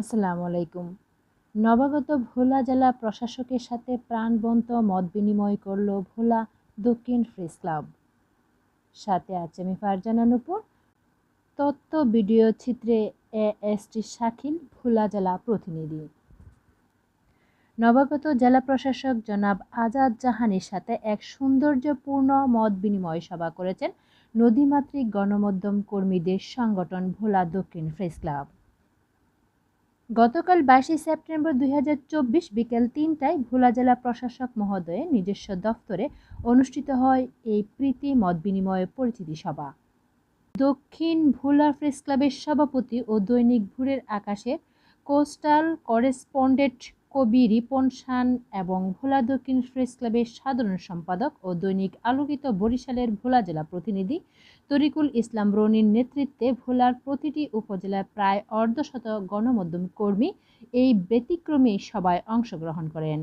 আসসালামু আলাইকুম। নবাগত ভোলা জেলা প্রশাসকের সাথে প্রাণবন্ত মত বিনিময় করল ভোলা দক্ষিণ প্রেস ক্লাব। সাথে আছে আমি ফারজানা নুপুর তথ্য ভিডিও চিত্রে এ এস টি শাকিল ভোলা জেলা প্রতিনিধি। নবাগত জেলা প্রশাসক জনাব আজাদ জাহানের সাথে এক সৌন্দর্যপূর্ণ মত বিনিময় সভা করেছেন নদীমাতৃক গণমাধ্যম কর্মীদের সংগঠন ভোলা দক্ষিণ প্রেস ক্লাব। গতকাল বাইশে সেপ্টেম্বর দুই হাজার চব্বিশ বিকেল তিনটায় ভোলা জেলা প্রশাসক মহোদয়ের নিজস্ব দপ্তরে অনুষ্ঠিত হয় এই প্রীতি মত বিনিময় পরিচিতি সভা। দক্ষিণ ভোলা প্রেস ক্লাবের সভাপতি ও দৈনিক ভুরের আকাশের কোস্টাল করেসপন্ডেন্ট কবি রিপন শান এবং ভোলা দক্ষিণ প্রেস ক্লাবের সাধারণ সম্পাদক ও দৈনিক আলোকিত বরিশালের ভোলা জেলা প্রতিনিধি তরিকুল ইসলাম রনির নেতৃত্বে ভোলার প্রতিটি উপজেলার প্রায় অর্ধশত গণমাধ্যম কর্মী এই ব্যতিক্রমী সভায় অংশগ্রহণ করেন।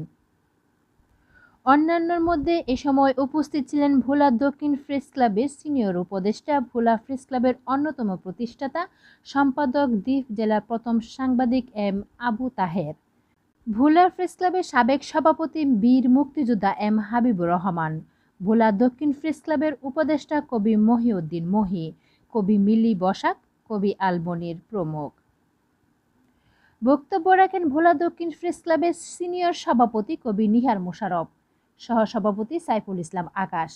অন্যান্যর মধ্যে এ সময় উপস্থিত ছিলেন ভোলা দক্ষিণ প্রেস ক্লাবের সিনিয়র উপদেষ্টা, ভোলা প্রেস ক্লাবের অন্যতম প্রতিষ্ঠাতা, সম্পাদক দ্বীপ জেলার প্রথম সাংবাদিক এম আবু তাহের। ভোলা প্রেস ক্লাবের সাবেক সভাপতি বীর মুক্তিযোদ্ধা এম হাবিবুর রহমান ভোলা দক্ষিণ প্রেস ক্লাবের উপদেষ্টা কবি মহিউদ্দিন মহি, কবি মিলি বসাক, কবি আলমনির প্রমুখ। বক্তব্য রাখেন ভোলা দক্ষিণ প্রেস ক্লাবের সিনিয়র সভাপতি কবি নিহার মোশারফ, সহসভাপতি সাইফুল ইসলাম আকাশ,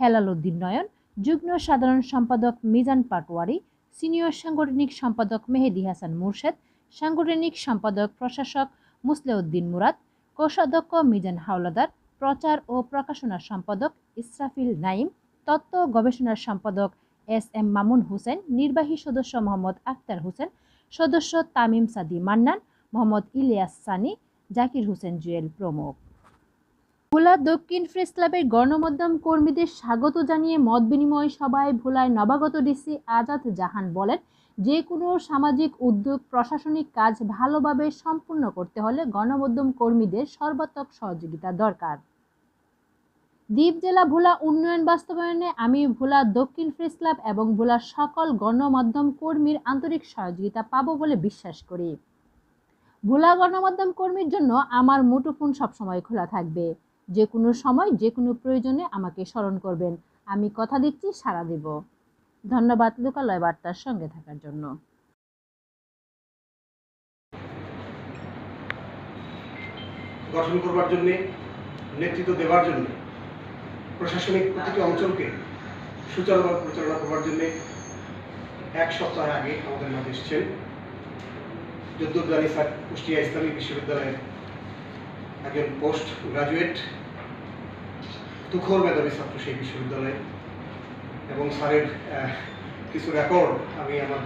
হেলাল উদ্দিন নয়ন, যুগ্ম সাধারণ সম্পাদক মিজান পাটোয়ারি, সিনিয়র সাংগঠনিক সম্পাদক মেহেদি হাসান মুর্শেদ, সাংগঠনিক সম্পাদক প্রশাসক মুসলেউদ্দিন মুরাদ, কোষাধ্যক্ষ, মিজান হাওলাদার, প্রচার ও প্রকাশনা সম্পাদক ইসরাফিল নাইম তত্ত্ব গবেষণার সম্পাদক এস এম মামুন হোসেন, নির্বাহী সদস্য মোহাম্মদ আক্তার হোসেন, সদস্য তামিম সাদি মান্নান, মোহাম্মদ ইলিয়াস সানি, জাকির হোসেন জুয়েল প্রমুখ। ভোলা দক্ষিণ প্রেস ক্লাবের গণমাধ্যম কর্মীদের স্বাগত জানিয়ে মত বিনিময় সভায় ভোলায় নবাগত ডিসি আজাদ জাহান বলেন যে কোনো সামাজিক উদ্যোগ, প্রশাসনিক কাজ ভালোভাবে সম্পূর্ণ করতে হলে গণমাধ্যম কর্মীদের সর্বাত্মক সহযোগিতা দরকার। দ্বীপ জেলা ভোলা উন্নয়ন বাস্তবায়নে আমি ভোলা দক্ষিণ প্রেস ক্লাব এবং ভোলার সকল গণমাধ্যম কর্মীর আন্তরিক সহযোগিতা পাব বলে বিশ্বাস করি। ভোলা গণমাধ্যম কর্মীর জন্য আমার মুঠোফোন সবসময় খোলা থাকবে। যে কোনো সময়, যে কোনো প্রয়োজনে আমাকে স্মরণ করবেন। আমি কথা দিচ্ছি, সাড়া দেব। ধন্যবাদ লোকালয় বার্তার সঙ্গে থাকার জন্য। গঠন করবার জন্য, নেতৃত্ব দেওয়ার জন্য, প্রশাসনিক প্রতিটি অঞ্চলকে সুচারুভাবে পরিচালনা করবার জন্য এক সপ্তাহ আগে আমাদের মাঝে এসেছেন যদ্দুদ্দানি স্যার, কুষ্টিয়া ইসলামিক বিশ্ববিদ্যালয়ের একজন পোস্ট গ্রাজুয়েট, তুখোর মেধাবী ছাত্র সেই বিশ্ববিদ্যালয়ে এবং স্যারের কিছু রেকর্ড আমি আমার